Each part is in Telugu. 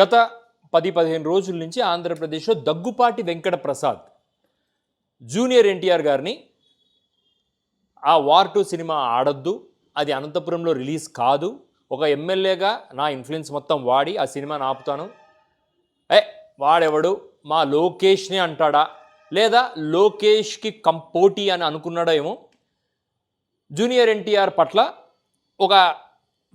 గత పది పదిహేను రోజుల నుంచి ఆంధ్రప్రదేశ్లో దగ్గుపాటి వెంకట ప్రసాద్ జూనియర్ ఎన్టీఆర్ గారిని ఆ వార్ టూ సినిమా ఆడొద్దు అది అనంతపురంలో రిలీజ్ కాదు. ఒక ఎమ్మెల్యేగా నా ఇన్ఫ్లుయెన్స్ మొత్తం వాడి ఆ సినిమాని ఆపుతాను. ఏ వాడెవడు? మా లోకేష్ని అంటాడా? లేదా లోకేష్కి కంపోటీ అని అనుకున్నాడో ఏమో? జూనియర్ ఎన్టీఆర్ పట్ల ఒక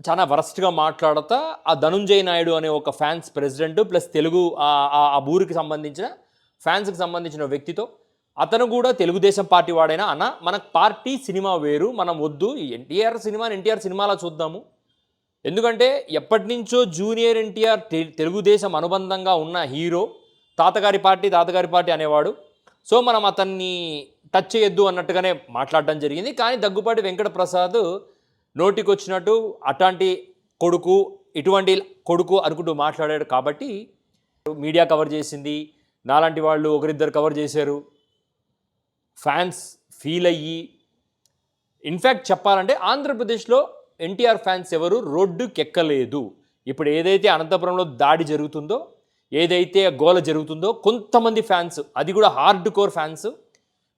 చాలా వరస్ట్గా మాట్లాడతా ఆ ధనుంజయ నాయుడు అనే ఒక ఫ్యాన్స్ ప్రెసిడెంట్ ప్లస్ తెలుగు ఆ- ఆ ఊరికి సంబంధించిన ఫ్యాన్స్కి సంబంధించిన వ్యక్తితో అతను కూడా తెలుగుదేశం పార్టీ వాడైనా అన్న మన పార్టీ సినిమా వేరు మనం వద్దు ఎన్టీఆర్ సినిమాని ఎన్టీఆర్ సినిమాలా చూద్దాము. ఎందుకంటే ఎప్పటి నుంచో జూనియర్ ఎన్టీఆర్ తెలుగుదేశం అనుబంధంగా ఉన్న హీరో తాతగారి పార్టీ తాతగారి పార్టీ అనేవాడు. సో మనం అతన్ని టచ్ చేయొద్దు అన్నట్టుగానే మాట్లాడడం జరిగింది. కానీ దగ్గుపాటి వెంకట ప్రసాద్ నోటికొచ్చినట్టు అట్లాంటి కొడుకు ఇటువంటి కొడుకు అనుకుంటూ మాట్లాడాడు కాబట్టి మీడియా కవర్ చేసింది. నాలాంటి వాళ్ళు ఒకరిద్దరు కవర్ చేశారు. ఫ్యాన్స్ ఫీల్ అయ్యి ఇన్ఫ్యాక్ట్ చెప్పాలంటే ఆంధ్రప్రదేశ్లో ఎన్టీఆర్ ఫ్యాన్స్ ఎవరు రోడ్డుకెక్కలేదు ఇప్పుడు ఏదైతే అనంతపురంలో దాడి జరుగుతుందో ఏదైతే గోల జరుగుతుందో కొంతమంది ఫ్యాన్స్ అది కూడా hard core fans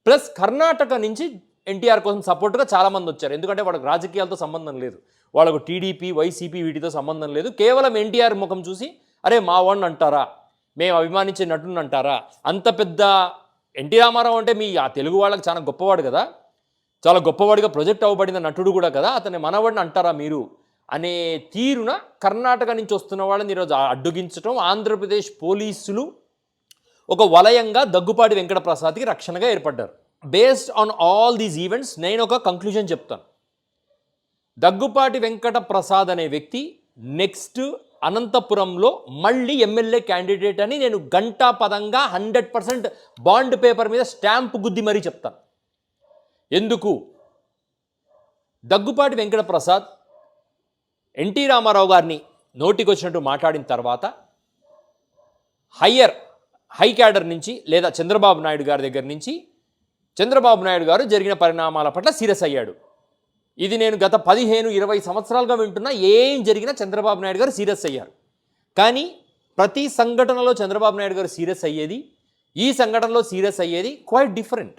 plus Karnataka నుంచి ఎన్టీఆర్ కోసం సపోర్ట్గా చాలామంది వచ్చారు. ఎందుకంటే వాళ్ళకి రాజకీయాలతో సంబంధం లేదు. వాళ్ళకు టీడీపీ వైసీపీ వీటితో సంబంధం లేదు. కేవలం ఎన్టీఆర్ ముఖం చూసి అరే మా వాడిని అంటారా? మేము అభిమానించే నటుని అంటారా? అంత పెద్ద ఎన్టీ రామారావు అంటే మీ ఆ తెలుగు వాళ్ళకి చాలా గొప్పవాడు కదా? చాలా గొప్పవాడిగా ప్రొజెక్ట్ అవ్వబడిన నటుడు కూడా కదా? అతని మనవాడిని అంటారా మీరు? అనే తీరున కర్ణాటక నుంచి వస్తున్న వాళ్ళని ఈరోజు అడ్డుగించడం ఆంధ్రప్రదేశ్ పోలీసులు ఒక వలయంగా దగ్గుపాటి వెంకట ప్రసాద్కి రక్షణగా ఏర్పడ్డారు. Based on all these events నేను ఒక కంక్లూజన్ చెప్తాను. దగ్గుపాటి వెంకట ప్రసాద్ అనే వ్యక్తి నెక్స్ట్ అనంతపురంలో మళ్ళీ ఎమ్మెల్యే క్యాండిడేట్ అని నేను గంటా పదంగా హండ్రెడ్ పర్సెంట్ బాండ్ పేపర్ మీద స్టాంప్ గుద్ది మరీ చెప్తాను. ఎందుకు? దగ్గుపాటి వెంకట ప్రసాద్ ఎన్టీ రామారావు గారిని నోటికి వచ్చినట్టు మాట్లాడిన తర్వాత హయ్యర్ హై క్యాడర్ నుంచి లేదా చంద్రబాబు నాయుడు గారి దగ్గర నుంచి చంద్రబాబు నాయుడు గారు జరిగిన పరిణామాల పట్ల సీరియస్ అయ్యాడు. ఇది నేను గత పదిహేను ఇరవై సంవత్సరాలుగా వింటున్నా ఏం జరిగినా చంద్రబాబు నాయుడు గారు సీరియస్ అయ్యారు. కానీ ప్రతి సంఘటనలో చంద్రబాబు నాయుడు గారు సీరియస్ అయ్యేది ఈ సంఘటనలో సీరియస్ అయ్యేది క్వైట్ డిఫరెంట్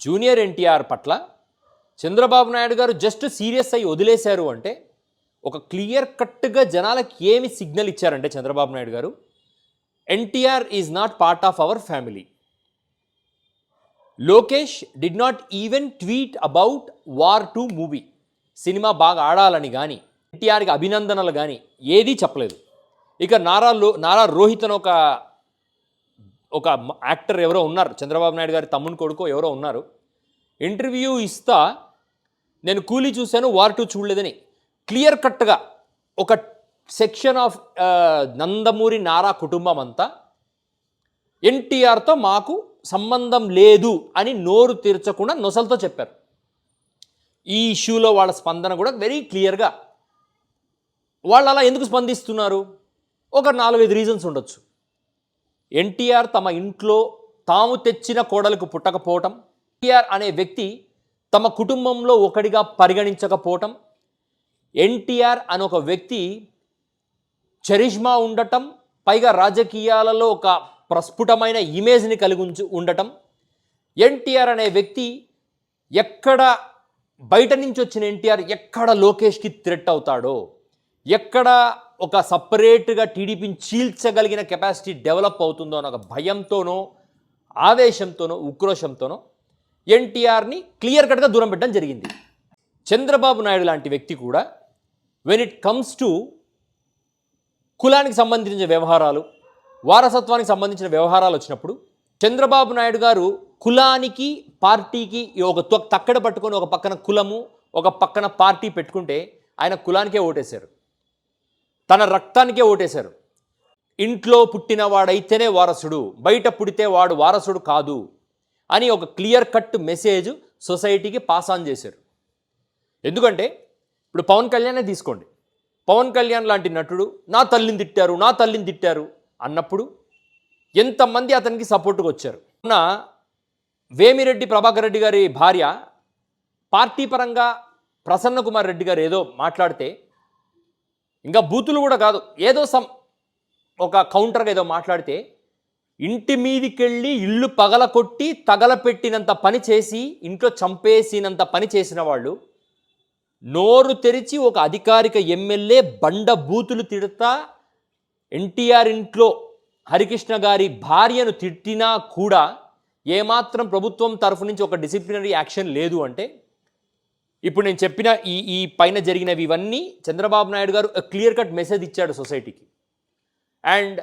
జూనియర్ ఎన్టీఆర్ పట్ల చంద్రబాబు నాయుడు గారు జస్ట్ సీరియస్ అయ్యి వదిలేశారు అంటే ఒక క్లియర్ కట్గా జనాలకి ఏమి సిగ్నల్ ఇచ్చారంటే చంద్రబాబు నాయుడు గారు NTR is not part of our family Lokesh did not even tweet about War two movie cinema బాగా ఆడాలని కానీ ఎన్టీఆర్కి అభినందనలు కానీ ఏదీ చెప్పలేదు. ఇక నారా లో నారా రోహిత్ అని ఒక ఒక యాక్టర్ ఎవరో ఉన్నారు. చంద్రబాబు నాయుడు గారి తమ్ముని కొడుకో ఎవరో ఉన్నారు. ఇంటర్వ్యూ ఇస్తా నేను కూలీ చూశాను వార్ టూ చూడలేదని. క్లియర్ కట్గా ఒక సెక్షన్ ఆఫ్ నందమూరి నారా కుటుంబం అంతా ఎన్టీఆర్తో మాకు సంబంధం లేదు అని నోరు తీర్చకుండా నొసలతో చెప్పారు. ఈ ఇష్యూలో వాళ్ళ స్పందన కూడా వెరీ క్లియర్గా వాళ్ళు అలా ఎందుకు స్పందిస్తున్నారు? ఒక నాలుగైదు రీజన్స్ ఉండొచ్చు. ఎన్టీఆర్ తమ ఇంట్లో తాము తెచ్చిన కోడలకు పుట్టకపోవటం ఎన్టీఆర్ అనే వ్యక్తి తమ కుటుంబంలో ఒకడిగా పరిగణించకపోవటం ఎన్టీఆర్ అని ఒక వ్యక్తి చరిష్మా ఉండటం పైగా రాజకీయాలలో ఒక ప్రస్ఫుటమైన ఇమేజ్ని కలిగి ఉంచు ఉండటం. ఎన్టీఆర్ అనే వ్యక్తి ఎక్కడ బయట నుంచి వచ్చిన ఎన్టీఆర్ ఎక్కడ లోకేష్కి థ్రెట్ అవుతాడో ఎక్కడ ఒక సపరేట్గా టీడీపీని చీల్చగలిగిన కెపాసిటీ డెవలప్ అవుతుందో అన్న ఒక భయంతోనో ఆవేశంతోనో ఉక్రోషంతోనో ఎన్టీఆర్ని క్లియర్ కట్గా దూరం పెట్టడం జరిగింది. చంద్రబాబు నాయుడు లాంటి వ్యక్తి కూడా వెన్ ఇట్ కమ్స్ టు కులానికి సంబంధించిన వ్యవహారాలు వారసత్వానికి సంబంధించిన వ్యవహారాలు వచ్చినప్పుడు చంద్రబాబు నాయుడు గారు కులానికి పార్టీకి ఈ ఒక తక్కడ పట్టుకొని ఒక పక్కన కులము ఒక పక్కన పార్టీ పెట్టుకుంటే ఆయన కులానికే ఓటేశారు. తన రక్తానికే ఓటేశారు. ఇంట్లో పుట్టిన వాడైతేనే వారసుడు బయట పుడితే వాడు వారసుడు కాదు అని ఒక క్లియర్ కట్ మెసేజ్ సొసైటీకి పాస్ ఆన్ చేశారు. ఎందుకంటే ఇప్పుడు పవన్ కళ్యాణే తీసుకోండి. పవన్ కళ్యాణ్ లాంటి నటుడు నా తల్లిని తిట్టారు నా తల్లిని తిట్టారు. అన్నప్పుడు ఎంతమంది అతనికి సపోర్ట్గా వచ్చారు? ఉన్న వేమిరెడ్డి ప్రభాకర్ రెడ్డి గారి భార్య పార్టీ పరంగా ప్రసన్న కుమార్ రెడ్డి గారు ఏదో మాట్లాడితే ఇంకా బూతులు కూడా కాదు. ఏదో సమ్ ఒక కౌంటర్గా ఏదో మాట్లాడితే ఇంటి మీదికెళ్ళి ఇల్లు పగలకొట్టి తగలపెట్టినంత పని చేసి ఇంట్లో చంపేసినంత పని చేసిన వాళ్ళు నోరు తెరిచి ఒక అధికారిక ఎమ్మెల్యే బండ బూతులు తిడతా ఎన్టీఆర్ ఇంట్లో హరికృష్ణ గారి భార్యను తిట్టినా కూడా ఏమాత్రం ప్రభుత్వం తరఫు నుంచి ఒక డిసిప్లినరీ యాక్షన్ లేదు అంటే ఇప్పుడు నేను చెప్పిన ఈ ఈ పైన జరిగినవి ఇవన్నీ చంద్రబాబు నాయుడు గారు క్లియర్ కట్ మెసేజ్ ఇచ్చాడు సొసైటీకి అండ్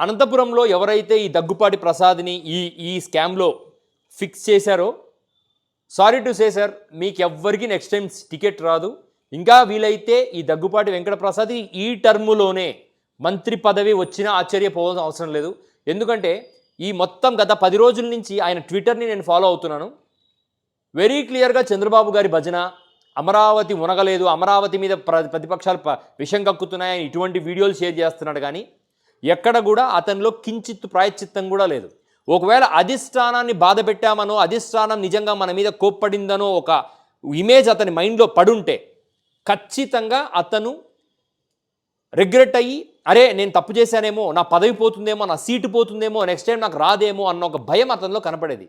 అనంతపురంలో ఎవరైతే ఈ దగ్గుపాటి ప్రసాద్ని ఈ ఈ స్కామ్లో ఫిక్స్ చేశారో సారీ టు సే సార్ మీకు ఎవ్వరికి నెక్స్ట్ టైం టికెట్ రాదు. ఇంకా వీలైతే ఈ దగ్గుపాటి వెంకటప్రసాద్ ఈ టర్ములోనే మంత్రి పదవి వచ్చినా ఆశ్చర్యపోవాల్సిన అవసరం లేదు. ఎందుకంటే ఈ మొత్తం గత పది రోజుల నుంచి ఆయన ట్విట్టర్ని నేను ఫాలో అవుతున్నాను. వెరీ క్లియర్గా చంద్రబాబు గారి భజన అమరావతి మునగలేదు అమరావతి మీద ప్ర ప్రతిపక్షాలు విషం కక్కుతున్నాయని ఇటువంటి వీడియోలు షేర్ చేస్తున్నాడు కానీ ఎక్కడ కూడా అతనిలో కించిత్ ప్రాయశ్చిత్తం కూడా లేదు. ఒకవేళ అధిష్టానాన్ని బాధ పెట్టామనో అధిష్టానం నిజంగా మన మీద కోప్పడిందనో ఒక ఇమేజ్ అతని మైండ్లో పడుంటే ఖచ్చితంగా అతను రిగ్రెట్ అయ్యి అరే నేను తప్పు చేశానేమో నా పదవి పోతుందేమో నా సీటు పోతుందేమో నెక్స్ట్ టైం నాకు రాదేమో అన్న ఒక భయం అతనిలో కనపడేది.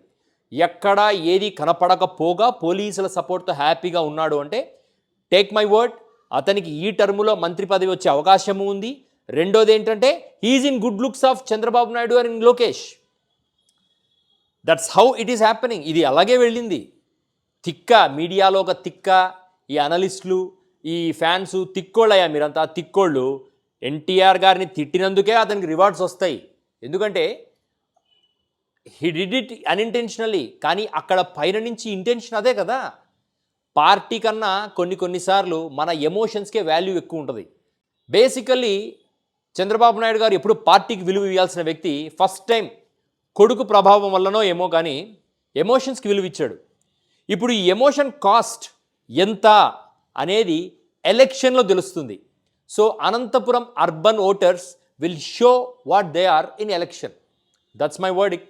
ఎక్కడా ఏది కనపడకపోగా పోలీసుల సపోర్ట్తో హ్యాపీగా ఉన్నాడు అంటే టేక్ మై వర్డ్ అతనికి ఈ టర్ములో మంత్రి పదవి వచ్చే అవకాశము ఉంది. రెండోది ఏంటంటే he is in good looks of Chandrababu Naidu and in Lokesh that's how it is happening ఇది అలాగే వెళ్ళింది. తిక్క మీడియాలో ఒక తిక్క ఈ అనలిస్టులు ఈ ఫ్యాన్స్ తిక్కోళ్ళయ్యా మీరంతా. తిక్కోళ్ళు. ఎన్టీఆర్ గారిని తిట్టినందుకే అతనికి రివార్డ్స్ వస్తాయి. ఎందుకంటే హీ డిడ్ ఇట్ అన్ఇంటెన్షనల్లీ కానీ అక్కడ పైన నుంచి ఇంటెన్షన్ అదే కదా. పార్టీ కన్నా కొన్ని కొన్నిసార్లు మన ఎమోషన్స్కే వాల్యూ ఎక్కువ ఉంటుంది. బేసికల్లీ చంద్రబాబు నాయుడు గారు ఎప్పుడు పార్టీకి విలువ ఇవ్వాల్సిన వ్యక్తి ఫస్ట్ టైం కొడుకు ప్రభావం వల్లనో ఏమో కానీ ఎమోషన్స్కి విలువ ఇచ్చాడు. ఇప్పుడు ఈ ఎమోషన్ కాస్ట్ ఎంత? అనేది ఎలక్షన్లో తెలుస్తుంది. So Anantapuram urban voters will show what they are in election. That's my word it